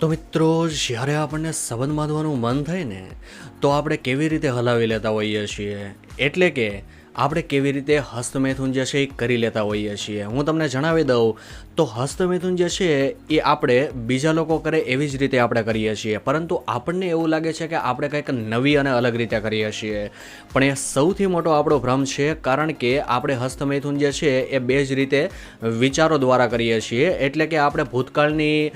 તો મિત્રો, જ્યારે આપણને સંબંધ બાંધવાનું મન થાય ને, તો આપણે કેવી રીતે હલાવી લેતા હોઈએ છીએ? એટલે કે આપણે કેવી રીતે હસ્તમૈથુન જે છે એ કરી લેતા હોઈએ છીએ. હું તમને જણાવી દઉં, તો હસ્તમૈથુન જે છે એ આપણે બીજા લોકો કરે એવી જ રીતે આપણે કરીએ છીએ. પરંતુ આપણને એવું લાગે છે કે આપણે કંઈક નવી અને અલગ રીતે કરીએ છીએ. પણ એ સૌથી મોટો આપણો ભ્રમ છે, કારણ કે આપણે હસ્તમૈથુન જે છે એ બે જ રીતે વિચારો દ્વારા કરીએ છીએ. એટલે કે આપણે ભૂતકાળની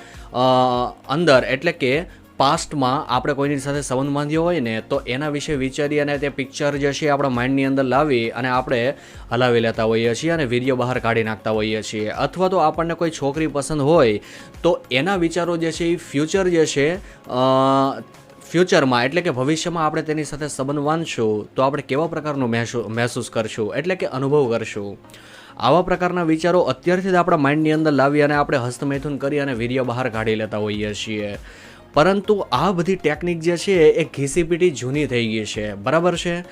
અંદર, એટલે કે પાસ્ટમાં આપણે કોઈની સાથે સંબંધ બાંધ્યો હોય ને, તો એના વિશે વિચારી અને તે પિક્ચર જે છે આપણા માઇન્ડની અંદર લાવી અને આપણે હલાવી લેતા હોઈએ છીએ અને વીડિયો બહાર કાઢી નાખતા હોઈએ છીએ. અથવા તો આપણને કોઈ છોકરી પસંદ હોય, તો એના વિચારો જે છે એ ફ્યુચર જે છે ફ્યુચરમાં એટલે કે ભવિષ્યમાં આપણે તેની સાથે સંબંધ બાંધશું, તો આપણે કેવા પ્રકારનું મહેસૂ- મહેસૂસ કરશું, એટલે કે અનુભવ કરશું. આવા પ્રકારના વિચારો અત્યારથી જ આપણા માઇન્ડની અંદર લાવી અને આપણે હસ્તમૈથુન કરી અને વીર્ય બહાર કાઢી લેતા હોઈએ છીએ. પરંતુ આ બધી ટેકનિક જે છે એ ઘીસીપીટી જૂની થઈ ગઈ છે. બરાબર છે?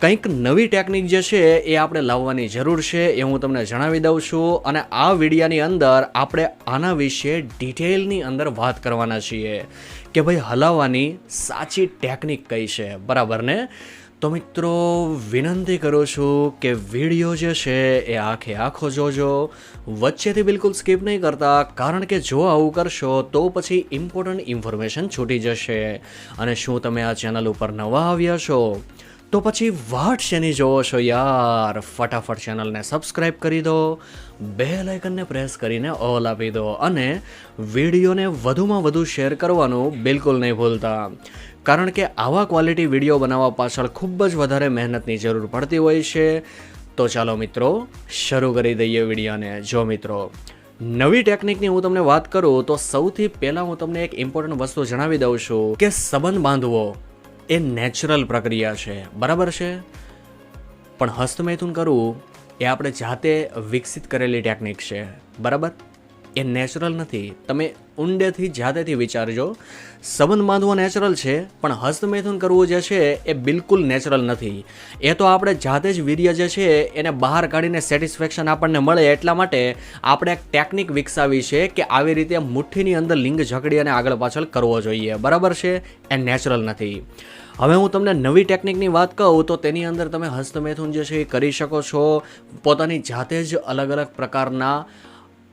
કંઈક નવી ટેકનિક જે છે એ આપણે લાવવાની જરૂર છે એ હું તમને જણાવી દઉં છું અને આ વિડીયાની અંદર આપણે આના વિશે ડિટેલની અંદર વાત કરવાના છીએ. કે ભાઈ હલાવવાની સાચી ટેકનિક કઈ છે? બરાબર ને? તો મિત્રો, વિનંતી કરું છું કે વીડિયો જે છે એ આખે આખો જોજો. વચ્ચેથી બિલકુલ સ્કીપ નહીં કરતા, કારણ કે જો આવું કરશો તો પછી ઇમ્પોર્ટન્ટ ઇન્ફોર્મેશન છૂટી જશે. અને શું તમે આ ચેનલ ઉપર નવા આવ્યા છો? તો પછી વાટ શેની જોવો છો યાર? ફટાફટ ચેનલને સબસ્ક્રાઇબ કરી દો બે લાઇકનને પ્રેસ કરીને ઓલ આપી દો અને વિડીયોને વધુમાં વધુ શેર કરવાનું બિલકુલ નહીં ભૂલતા. કારણ કે આવા ક્વોલિટી વીડિયો બનાવવા પાછળ ખૂબ જ વધારે મહેનતની જરૂર પડતી હોય છે. તો ચાલો મિત્રો, શરૂ કરી દઈએ વિડીયોને. જો મિત્રો, નવી ટેકનિકની હું તમને વાત કરું તો સૌથી પહેલાં હું તમને એક ઇમ્પોર્ટન્ટ વસ્તુ જણાવી દઉં છું કે સંબંધ બાંધવો. એ નેચરલ પ્રક્રિયા છે. બરાબર છે? પણ હસ્તમૈથુન કરવું એ આપણે જાતે વિકસિત કરેલી ટેકનિક છે. બરાબર? એ નેચરલ નથી. તમે ઊંડેથી જાતેથી વિચારજો. સંબંધ બાંધવો નેચરલ છે, પણ હસ્તમૈથુન કરવું જે છે એ બિલકુલ નેચરલ નથી. એ તો આપણે જાતે જ વીર્ય જે છે એને બહાર કાઢીને સેટિસ્ફેક્શન આપણને મળે એટલા માટે આપણે એક ટેકનિક વિકસાવી છે કે આવી રીતે મુઠ્ઠીની અંદર લિંગ ઝકડી અને આગળ પાછળ કરવો જોઈએ. બરાબર છે? એ નેચરલ નથી. હવે હું તમને નવી ટેકનિકની વાત કહું તો તેની અંદર તમે હસ્તમૈથુન જે છે એ કરી શકો છો. પોતાની જાતે જ અલગ અલગ પ્રકારના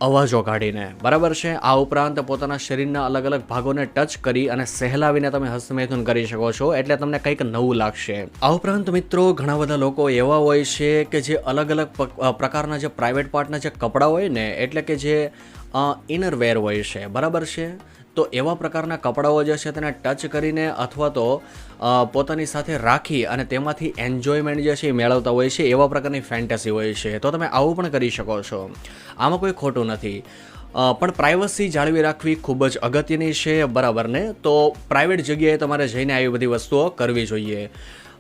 અવાજો કાઢીને. બરાબર છે? આ ઉપરાંત પોતાના શરીરના અલગ અલગ ભાગોને ટચ કરી અને સહેલાવીને તમે હસ્તમૈથુન કરી શકો છો, એટલે તમને કંઈક નવું લાગશે. આ ઉપરાંત મિત્રો, ઘણા બધા લોકો એવા હોય છે કે જે અલગ અલગ પ્રકારના જે પ્રાઇવેટ પાર્ટના જે કપડાં હોય ને, એટલે કે જે ઇનરવેર હોય છે. બરાબર છે? તો એવા પ્રકારના કપડાઓ જે છે તેને ટચ કરીને અથવા તો પોતાની સાથે રાખી અને તેમાંથી એન્જોયમેન્ટ જે છે એ મેળવતા હોય છે, એવા પ્રકારની ફેન્ટસી હોય છે. તો તમે આવું પણ કરી શકો છો. આમાં કોઈ ખોટું નથી. પણ પ્રાઇવસી જાળવી રાખવી ખૂબ જ અગત્યની છે, બરાબર ને? તો પ્રાઇવેટ જગ્યાએ તમારે જઈને આવી બધી વસ્તુઓ કરવી જોઈએ.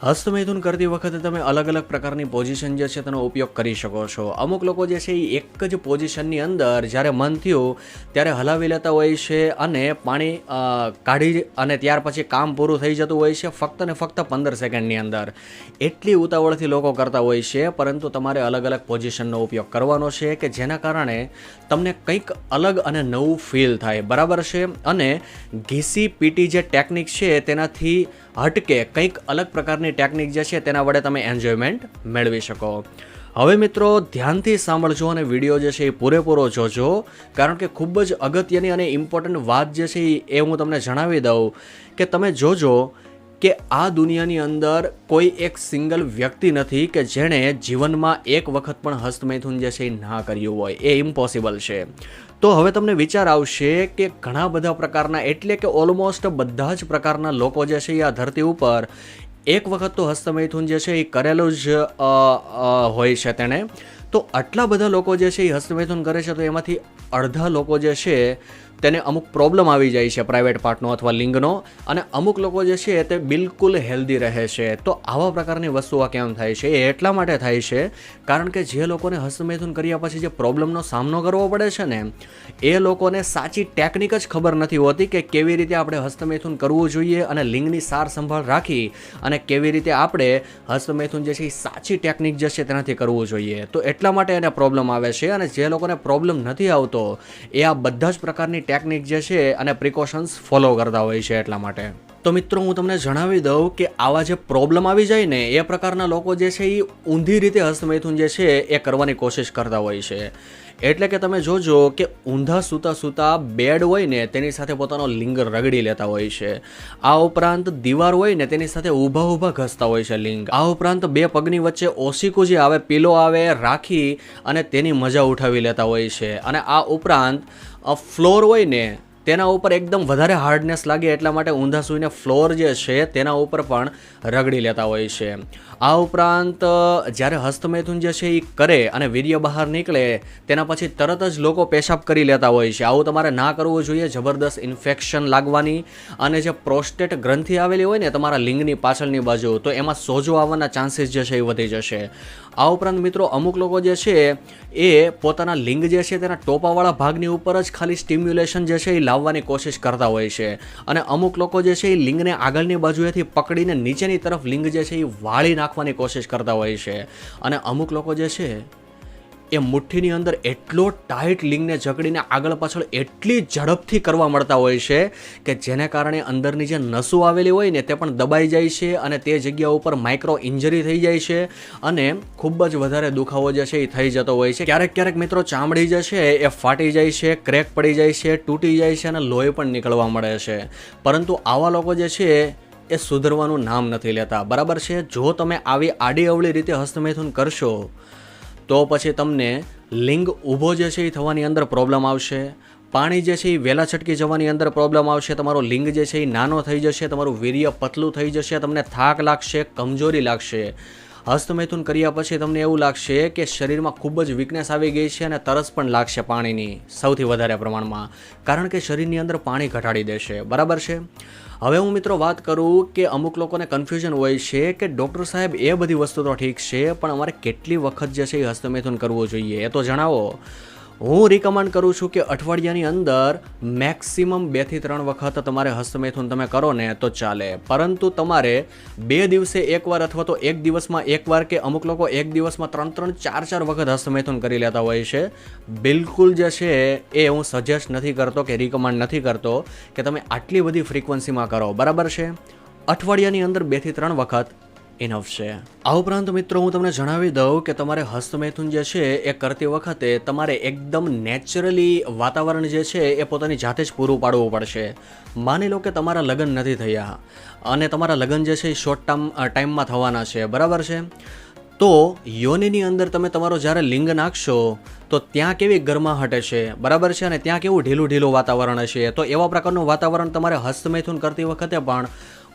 હસ્તમૈથુન કરતી વખતે તમે અલગ અલગ પ્રકારની પોઝિશન જે છે તેનો ઉપયોગ કરી શકો છો. અમુક લોકો જે છે એ એક જ પોઝિશનની અંદર જ્યારે મન થયું ત્યારે હલાવી લેતા હોય છે અને પાણી કાઢી અને ત્યાર પછી કામ પૂરું થઈ જતું હોય છે ફક્ત ને ફક્ત પંદર સેકન્ડની અંદર. એટલી ઉતાવળથી લોકો કરતા હોય છે, પરંતુ તમારે અલગ અલગ પોઝિશનનો ઉપયોગ કરવાનો છે કે જેના કારણે તમને કંઈક અલગ અને નવું ફીલ થાય. બરાબર છે? અને ઘીસી પીટી જે ટેકનિક છે તેનાથી હટકે કંઈક અલગ પ્રકારની ટેકનિક જે છે તેના વડે તમે એન્જોયમેન્ટ મેળવી શકો. હવે મિત્રો, ધ્યાનથી સાંભળજો અને વીડિયો જે છે એ પૂરેપૂરો જોજો, કારણ કે ખૂબ જ અગત્યની અને ઇમ્પોર્ટન્ટ વાત જે છે એ હું તમને જણાવી દઉં કે તમે જોજો કે આ દુનિયાની અંદર કોઈ એક સિંગલ વ્યક્તિ નથી કે જેણે જીવનમાં એક વખત પણ હસ્તમૈથુન જે છે એ ના કર્યું હોય. એ ઇમ્પોસિબલ છે. તો હવે તમને વિચાર આવશે કે ઘણા બધા પ્રકારના, એટલે કે ઓલમોસ્ટ બધા જ પ્રકારના લોકો જે છે એ આ ધરતી ઉપર એક વખત તો હસ્તમૈથુન જે છે એ કરેલું જ હોય છે તેણે. તો આટલા બધા લોકો જે છે એ હસ્તમૈથુન કરે છે તો એમાંથી અડધા લોકો જે છે તેને અમુક પ્રોબ્લેમ આવી જાય છે પ્રાઇવેટ પાર્ટનો અથવા લિંગનો. અને અમુક લોકો જે છે તે બિલકુલ હેલ્ધી રહે છે. તો આવા પ્રકારની વસ્તુઓ કેમ થાય છે? એ એટલા માટે થાય છે કારણ કે જે લોકોને હસ્તમૈથુન કર્યા પછી જે પ્રોબ્લેમનો સામનો કરવો પડે છે ને, એ લોકોને સાચી ટેકનિક જ ખબર નથી હોતી કે કેવી રીતે આપણે હસ્તમૈથુન કરવું જોઈએ અને લિંગની સાર સંભાળ રાખી અને કેવી રીતે આપણે હસ્તમૈથુન જે છે એ સાચી ટેકનિક જે છે તેનાથી કરવું જોઈએ. તો એટલા માટે એને પ્રોબ્લેમ આવે છે અને જે લોકોને પ્રોબ્લેમ નથી આવતો, એ આ બધા જ પ્રકારની ટેકનિક જે છે અને પ્રિકોશન્સ ફોલો કરતા હોય છે એટલા માટે. તો મિત્રો હું તમને જણાવી દઉં કે આવા જે પ્રોબ્લેમ આવી જાય ને, એ પ્રકારના લોકો જે છે એ ઊંધી રીતે હસ્તમૈથુન જે છે, એ કરવાની કોશિશ કરતા હોય છે. એટલે કે તમે જોજો કે ઊંધા સૂતા સૂતા બેડ હોય ને, તેની સાથે પોતાનો લિંગ રગડી લેતા હોય છે. આ ઉપરાંત દીવાર હોય ને, તેની સાથે ઊભા ઊભા ઘસતા હોય છે લિંગ. આ ઉપરાંત બે પગની વચ્ચે ઓશીકું જે આવે પીલો આવે, રાખી અને તેની મજા ઉઠાવી લેતા હોય છે. અને આ ઉપરાંત ફ્લોર હોય ને તેના ઉપર એકદમ વધારે હાર્ડનેસ લાગે એટલા માટે ઊંધા સૂઈને ફ્લોર જે છે તેના ઉપર પણ રગડી લેતા હોય છે. આ ઉપરાંત જ્યારે હસ્તમૈથુન જે છે એ કરે અને વીર્ય બહાર નીકળે, તેના પછી તરત જ લોકો પેશાબ કરી લેતા હોય છે. આવું તમારે ના કરવું જોઈએ, જબરદસ્ત ઇન્ફેક્શન લાગવાની અને જે પ્રોસ્ટેટ ગ્રંથિ આવેલી હોય ને તમારા લિંગની પાછળની બાજુ, તો એમાં સોજો આવવાના ચાન્સીસ જે છે એ વધી જશે. આ ઉપરાંત મિત્રો અમુક લોકો જે છે, એ પોતાના લિંગ જે છે તેના ટોપાવાળા ભાગની ઉપર જ ખાલી સ્ટિમ્યુલેશન જે છે એ લાવવાની કોશિશ કરતા હોય છે. અને અમુક લોકો જે છે એ લિંગને આગળની બાજુએથી પકડીને નીચેની તરફ લિંગ જે છે એ વાળી નાખવાની કોશિશ કરતા હોય છે. અને અમુક લોકો જે છે એ મુઠ્ઠીની અંદર એટલો ટાઈટ લિંગને જકડીને આગળ પાછળ એટલી ઝડપથી કરવા મળતા હોય છે કે જેને કારણે અંદરની જે નસો આવેલી હોય ને તે પણ દબાઈ જાય છે અને તે જગ્યા ઉપર માઇક્રો ઇન્જરી થઈ જાય છે અને ખૂબ જ વધારે દુખાવો જે છે એ થઈ જતો હોય છે. ક્યારેક ક્યારેક મિત્રો ચામડી જે છે એ ફાટી જાય છે, ક્રેક પડી જાય છે, તૂટી જાય છે અને લોહી પણ નીકળવા મળે છે. પરંતુ આવા લોકો જે છે એ સુધરવાનું નામ નથી લેતા. બરાબર છે? જો તમે આવી આડી અવળી રીતે હસ્તમૈથુન કરશો તો પછી તમને લિંગ ઊભો જે છે એ થવાની અંદર પ્રોબ્લેમ આવશે. પાણી જે છે એ વહેલા છટકી જવાની અંદર પ્રોબ્લેમ આવશે. તમારો લિંગ જે છે એ નાનો થઈ જશે, તમારું વીર્ય પતલું થઈ જશે, તમને થાક લાગશે, કમજોરી લાગશે. હસ્તમૈથુન કર્યા પછી તમને એવું લાગશે કે શરીરમાં ખૂબ જ વીકનેસ આવી ગઈ છે અને તરસ પણ લાગશે પાણીની, સૌથી વધારે પ્રમાણમાં. કારણ કે શરીરની અંદર પાણી ઘટાડી દેશે. બરાબર છે? હવે હું મિત્રો વાત કરું કે અમુક લોકોને કન્ફ્યુઝન હોય છે કે ડૉક્ટર સાહેબ, એ બધી વસ્તુ તો ઠીક છે, પણ અમારે કેટલી વખત જે છે એ હસ્તમૈથુન કરવું જોઈએ? એ તો જણાવો. હું રિકમેન્ડ કરું છું કે અઠવાડિયાની અંદર મેક્સિમમ બેથી ત્રણ વખત તમારે હસ્તમૈથુન તમે કરો ને તો ચાલે. પરંતુ તમારે બે દિવસે એકવાર અથવા તો એક દિવસમાં એકવાર કે અમુક લોકો એક દિવસમાં ત્રણ ત્રણ ચાર ચાર વખત હસ્તમૈથુન કરી લેતા હોય છે. બિલકુલ જે છે એ હું સજેસ્ટ નથી કરતો કે રિકમેન્ડ નથી કરતો કે તમે આટલી બધી ફ્રિકવન્સીમાં કરો. બરાબર છે? અઠવાડિયાની અંદર બેથી ત્રણ વખત ઇનફ છે આ ઉપરાંત મિત્રો હું તમને જણાવી દઉં કે તમારે હસ્તમૈથુન જે છે એ કરતી વખતે તમારે એકદમ નેચરલી વાતાવરણ જે છે એ પોતાની જાતે જ પૂરું પાડવું પડશે. માની લો કે તમારા લગ્ન નથી થયા અને તમારા લગ્ન જે છે એ શોર્ટ ટાઈમ ટાઈમમાં થવાના છે. બરાબર છે? તો યોનિની અંદર તમે તમારો જ્યારે લિંગ નાખશો, તો ત્યાં કેવી ગરમાહટ હશે બરાબર છે? અને ત્યાં કેવું ઢીલું ઢીલું વાતાવરણ હશે? તો એવા પ્રકારનું વાતાવરણ તમારે હસ્તમૈથુન કરતી વખતે પણ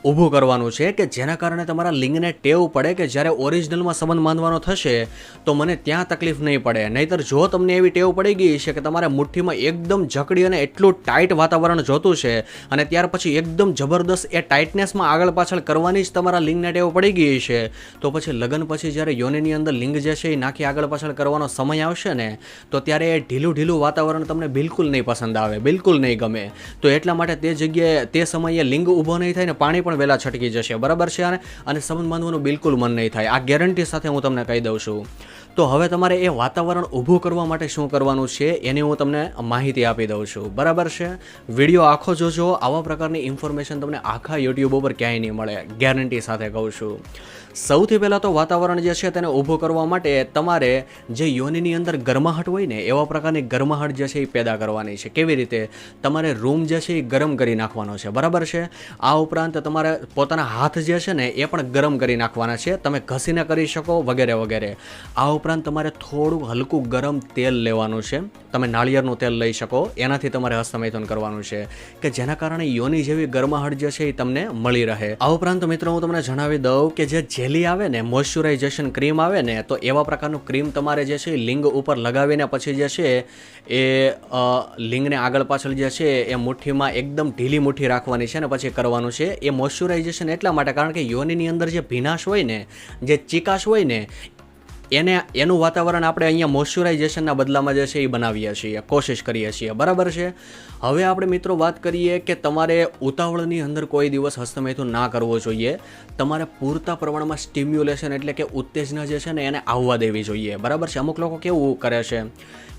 ઊભું કરવાનું છે કે જેના કારણે તમારા લિંગને ટેવ પડે કે જ્યારે ઓરિજિનલમાં સંબંધ બાંધવાનો થશે, તો મને ત્યાં તકલીફ નહીં પડે. નહીતર જો તમને એવી ટેવ પડી ગઈ છે કે તમારે મુઠ્ઠીમાં એકદમ જકડી અને એટલું ટાઈટ વાતાવરણ જોતું છે અને ત્યાર પછી એકદમ જબરદસ્ત એ ટાઈટનેસમાં આગળ પાછળ કરવાની જ તમારા લિંગને ટેવ પડી ગઈ છે, તો પછી લગ્ન પછી જ્યારે યોનિની અંદર લિંગ જે છે એ નાખી આગળ પાછળ કરવાનો સમય આવશે ને, તો ત્યારે એ ઢીલું ઢીલું વાતાવરણ તમને બિલકુલ નહીં પસંદ આવે, બિલકુલ નહીં ગમે. તો એટલા માટે તે જગ્યાએ, તે સમયે લિંગ ઊભો નહીં થાય ને પાણી પણ વહેલા છટકી જશે. બરાબર છે અને અને સંબંધ બાંધવાનું બિલકુલ મન નહીં થાય. આ ગેરંટી સાથે હું તમને કહી દઉં છું. તો હવે તમારે એ વાતાવરણ ઊભું કરવા માટે શું કરવાનું છે એની હું તમને માહિતી આપી દઉં છું. બરાબર છે? વીડિયો આખો જોજો. આવા પ્રકારની ઇન્ફોર્મેશન તમને આખા યુટ્યુબ ઉપર ક્યાંય નહીં મળે. ગેરંટી સાથે કહું છું. સૌથી પહેલાં તો વાતાવરણ જે છે તેને ઊભું કરવા માટે તમારે જે યોનિની અંદર ગરમાહટ હોય ને, એવા પ્રકારની ગરમાહટ જે છે એ પેદા કરવાની છે. કેવી રીતે? તમારે રૂમ જે છે એ ગરમ કરી નાખવાનો છે. બરાબર છે? આ ઉપરાંત તમારે પોતાના હાથ જે છે ને, એ પણ ગરમ કરી નાખવાના છે. તમે ઘસીને કરી શકો વગેરે વગેરે. આ ઉપરાંત તમારે થોડું હલકું ગરમ તેલ લેવાનું છે. તમે નાળિયેરનું તેલ લઈ શકો. એનાથી તમારે હસ્તમૈથુન કરવાનું છે. કે જેના કારણે યોની જેવી ગરમાહટ જે છે એ તમને મળી રહે. આ ઉપરાંત મિત્રો હું તમને જણાવી દઉં કે જે જેલી આવે ને, મોઇશ્ચરાઇઝેશન ક્રીમ આવે ને, તો એવા પ્રકારનું ક્રીમ તમારે જે છે લિંગ ઉપર લગાવીને પછી જે છે એ લિંગને આગળ પાછળ જે છે એ મુઠ્ઠીમાં એકદમ ઢીલી મુઠ્ઠી રાખવાની છે ને પછી કરવાનું છે. એ મોઇશ્ચરાઇઝેશન એટલા માટે કારણ કે યોનિની અંદર જે ભીનાશ હોય ને, જે ચીકાશ હોય ને એને, એનું વાતાવરણ આપણે અહીંયા મોઇશ્ચરાઇઝેશનના બદલામાં જે છે એ બનાવીએ છીએ, કોશિશ કરીએ છીએ. બરાબર છે? હવે આપણે મિત્રો વાત કરીએ કે તમારે ઉતાવળની અંદર કોઈ દિવસ હસ્તમૈથુન ના કરવો જોઈએ. તમારે પૂરતા પ્રમાણમાં સ્ટિમ્યુલેશન એટલે કે ઉત્તેજના જે છે ને એને આવવા દેવી જોઈએ. બરાબર છે? અમુક લોકો કેવું કરે છે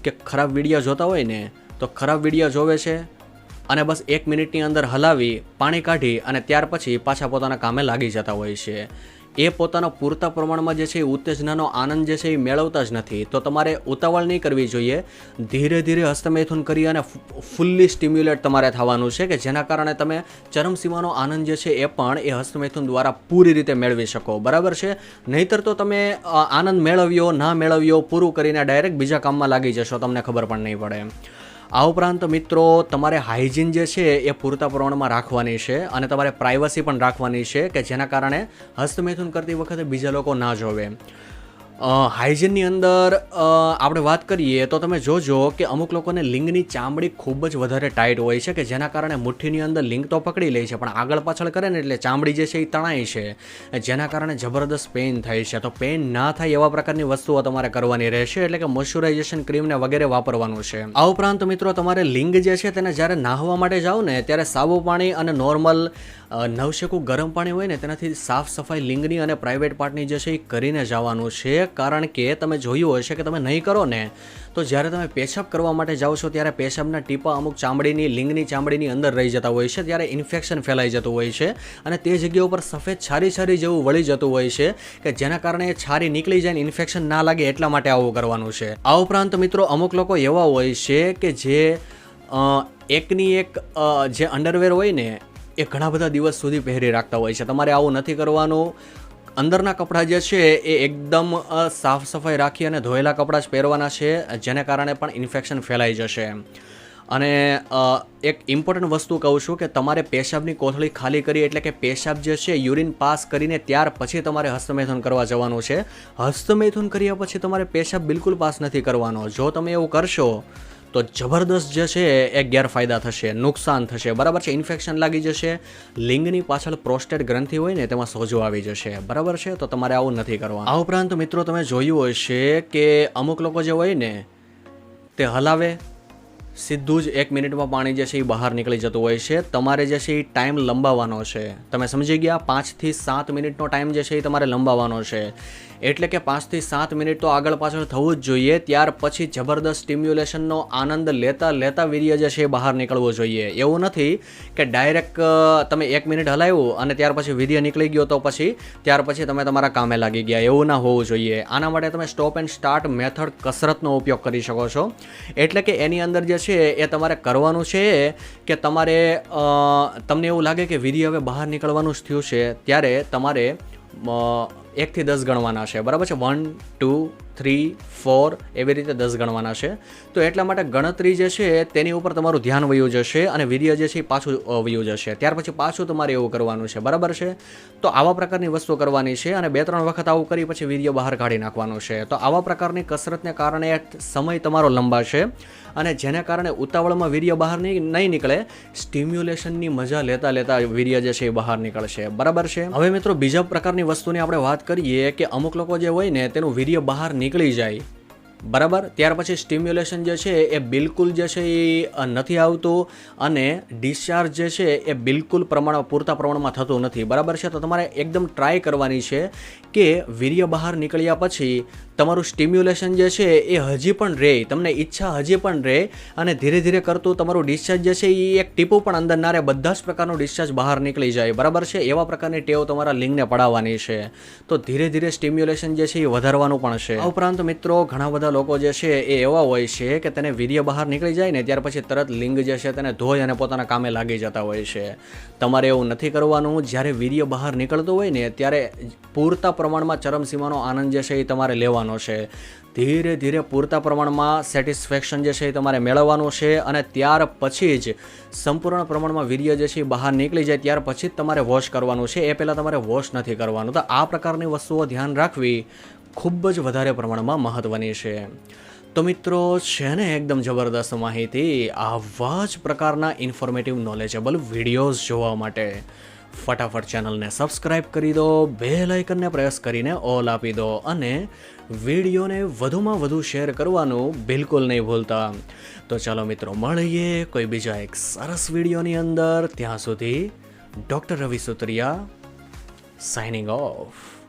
કે ખરાબ વીડિયો જોતા હોય ને, તો ખરાબ વીડિયો જોવે છે અને બસ એક મિનિટની અંદર હલાવી, પાણી કાઢી અને ત્યાર પછી પાછા પોતાના કામે લાગી જતા હોય છે. એ પોતાના પૂરતા પ્રમાણમાં જે છે એ ઉત્તેજનાનો આનંદ જે છે એ મેળવતા જ નથી. તો તમારે ઉતાવળ નહીં કરવી જોઈએ. ધીરે ધીરે હસ્તમૈથુન કરી અને ફૂલ્લી સ્ટિમ્યુલેટ તમારે થવાનું છે કે જેના કારણે તમે ચરમસીમાનો આનંદ જે છે એ પણ એ હસ્તમૈથુન દ્વારા પૂરી રીતે મેળવી શકો. બરાબર છે? નહીતર તો તમે આનંદ મેળવ્યો, ના મેળવ્યો, પૂરું કરીને ડાયરેક્ટ બીજા કામમાં લાગી જશો. તમને ખબર પણ નહીં પડે. આ ઉપરાંત મિત્રો, તમારે હાઇજીન જે છે એ પૂરતા પ્રમાણમાં રાખવાની છે અને તમારે પ્રાઇવસી પણ રાખવાની છે કે જેના કારણે હસ્તમૈથુન કરતી વખતે બીજા લોકો ના જોવે. હાઇજીનની અંદર આપણે વાત કરીએ તો તમે જોજો કે અમુક લોકોને લિંગની ચામડી ખૂબ જ વધારે ટાઈટ હોય છે કે જેના કારણે મુઠ્ઠીની અંદર લિંગ તો પકડી લે છે, પણ આગળ પાછળ કરે ને એટલે ચામડી જે છે એ તણાય છે, જેના કારણે જબરદસ્ત પેઇન થાય છે. તો પેઇન ના થાય એવા પ્રકારની વસ્તુઓ તમારે કરવાની રહેશે, એટલે કે મોઇશ્ચરાઇઝેશન ક્રીમને વગેરે વાપરવાનું છે. આ ઉપરાંત મિત્રો તમારે લિંગ જે છે તેને જ્યારે નાહવા માટે જાઓ ને, ત્યારે સાબુ પાણી અને નોર્મલ નવશેકું ગરમ પાણી હોય ને, તેનાથી સાફ સફાઈ લિંગની અને પ્રાઇવેટ પાર્ટની જે છે એ કરીને જવાનું છે. કારણ કે તમે જોયું હશે કે તમે નહીં કરો ને, તો જ્યારે તમે પેશાબ કરવા માટે જાઓ છો, ત્યારે પેશાબના ટીપા અમુક ચામડીની, લિંગની ચામડીની અંદર રહી જતા હોય છે, ત્યારે ઇન્ફેક્શન ફેલાઈ જતું હોય છે. અને તે જગ્યા ઉપર સફેદ છારી છારી જેવું વળી જતું હોય છે કે જેના કારણે એ છારી નીકળી જાય ઇન્ફેક્શન ના લાગે એટલા માટે આવું કરવાનું છે. આ ઉપરાંત મિત્રો અમુક લોકો એવા હોય છે કે જે એકની એક જે અંડરવેર હોય ને એ ઘણા બધા દિવસ સુધી પહેરી રાખતા હોય છે. તમારે આવું નથી કરવાનું. અંદરના કપડાં જે છે એ એકદમ સાફ સફાઈ રાખી અને ધોયેલા કપડાં જ પહેરવાના છે, જેને કારણે પણ ઇન્ફેક્શન ફેલાઈ જશે. અને એક ઇમ્પોર્ટન્ટ વસ્તુ કહું છું કે તમારે પેશાબની કોથળી ખાલી કરી એટલે કે પેશાબ જે છે યુરિન પાસ કરીને ત્યાર પછી તમારે હસ્તમૈથુન કરવા જવાનું છે. હસ્તમૈથુન કર્યા પછી તમારે પેશાબ બિલકુલ પાસ નથી કરવાનો. જો તમે એવું કરશો તો જબરદસ્ત જે છે, એ ગેરફાયદા થશે, નુકસાન થશે. બરાબર છે? ઇન્ફેક્શન લાગી જશે, લિંગની પાછળ પ્રોસ્ટેટ ગ્રંથિ હોય ને, તેમાં સોજો આવી જશે. બરાબર છે? તો તમારે આવું નથી કરવાનું. આ ઉપરાંત મિત્રો, તમે જોયું હશે કે અમુક લોકો જે હોય ને, તે હલાવે, સીધું જ એક મિનિટમાં પાણી જે છે, એ બહાર નીકળી જતું હોય છે. તમારે જે છે, એ ટાઈમ લંબાવવાનો છે. તમે સમજી ગયા? પાંચથી સાત મિનિટનો ટાઈમ જે છે, એ તમારે લંબાવવાનો છે. એટલે કે પાંચથી સાત મિનિટ તો આગળ પાછળ થવું જ જોઈએ. ત્યાર પછી જબરદસ્ત સ્ટિમ્યુલેશનનો આનંદ લેતા લેતા વીર્ય જે છે એ બહાર નીકળવો જોઈએ. એવું નથી કે ડાયરેક્ટ તમે એક મિનિટ હલાવ્યું અને ત્યાર પછી વીર્ય નીકળી ગયો તો પછી ત્યાર પછી તમે તમારા કામે લાગી ગયા. એવું ના હોવું જોઈએ. આના માટે તમે સ્ટોપ એન્ડ સ્ટાર્ટ મેથડ કસરતનો ઉપયોગ કરી શકો છો. એટલે કે એની અંદર જે છે એ તમારે કરવાનું છે કે તમારે તમને એવું લાગે કે વીર્ય હવે બહાર નીકળવાનું જ થયું છે, ત્યારે તમારે એકથી દસ ગણવાના છે. બરાબર છે? વન ટુ થ્રી, ફોર એવી રીતે દસ ગણવાના છે. તો એટલા માટે ગણતરી જે છે તેની ઉપર તમારું ધ્યાન વયું જશે અને વીર્ય જે છે એ પાછું વયું જશે. ત્યાર પછી પાછું તમારે એવું કરવાનું છે. બરાબર છે? તો આવા પ્રકારની વસ્તુ કરવાની છે અને બે, ત્રણ વખત આવું કરી પછી વીર્ય બહાર કાઢી નાખવાનું છે. તો આવા પ્રકારની કસરતને કારણે સમય તમારો લંબાશે અને જેને કારણે ઉતાવળમાં વીર્ય બહાર નહીં નહીં નીકળે, સ્ટિમ્યુલેશનની મજા લેતા લેતા વીર્ય જે છે એ બહાર નીકળશે. બરાબર છે? હવે મિત્રો બીજા પ્રકારની વસ્તુની આપણે વાત કરીએ કે અમુક લોકો જે હોય ને તેનું વીર્ય બહાર નીકળી જાય. બરાબર? ત્યાર પછી સ્ટિમ્યુલેશન જે છે એ બિલકુલ જે છે એ નથી આવતું અને ડિસ્ચાર્જ જે છે એ બિલકુલ પ્રમાણમાં, પૂરતા પ્રમાણમાં થતું નથી. બરાબર છે? તો તમારે એકદમ ટ્રાય કરવાની છે કે વીર્ય બહાર નીકળ્યા પછી તમારું સ્ટિમ્યુલેશન જે છે એ હજી પણ રહે, તમને ઈચ્છા હજી પણ રહે અને ધીરે ધીરે કરતું તમારું ડિસ્ચાર્જ જે છે એ એક ટીપું પણ અંદર ના રહે, બધા જ પ્રકારનું ડિસ્ચાર્જ બહાર નીકળી જાય. બરાબર છે? એવા પ્રકારની ટેવ તમારા લિંગને પડાવવાની છે. તો ધીરે ધીરે સ્ટિમ્યુલેશન જે છે એ વધારવાનું પણ છે. આ ઉપરાંત મિત્રો, ઘણા બધા લોકો જે છે એ એવા હોય છે કે તેને વીર્ય બહાર નીકળી જાય ને ત્યાર પછી તરત લિંગ જે છે તેને ધોઈ અને પોતાના કામે લાગી જતા હોય છે. તમારે એવું નથી કરવાનું. જ્યારે વીર્ય બહાર નીકળતું હોય ને ત્યારે પૂરતા પ્રમાણમાં ચરમસીમાનો આનંદ જે છે એ તમારે લેવાનો છે. ધીરે ધીરે પૂરતા પ્રમાણમાં સેટિસ્ફેક્શન જે છે એ તમારે મેળવવાનું છે અને ત્યાર પછી જ સંપૂર્ણ પ્રમાણમાં વીર્ય જે છે એ બહાર નીકળી જાય, ત્યાર પછી જ તમારે વોશ કરવાનું છે. એ પહેલાં તમારે વોશ નથી કરવાનું. તો આ પ્રકારની વસ્તુઓ ધ્યાન રાખવી ખૂબ જ વધારે પ્રમાણમાં મહત્ત્વની છે. તો મિત્રો, છે ને એકદમ જબરદસ્ત માહિતી. આવા જ પ્રકારના ઇન્ફોર્મેટિવ નોલેજેબલ વિડીયોઝ જોવા માટે. ફટાફટ ચેનલને સબસ્ક્રાઇબ કરી દો, બેલ આઇકનને પ્રેસ કરીને ઓલ આપી દો અને વિડીયોને વધુમાં વધુ શેર કરવાનું બિલકુલ નહીં ભૂલતા. તો ચાલો મિત્રો, મળીએ કોઈ બીજા એક સરસ વિડીયોની અંદર. ત્યાં સુધી doctor Ravi Sutariya signing off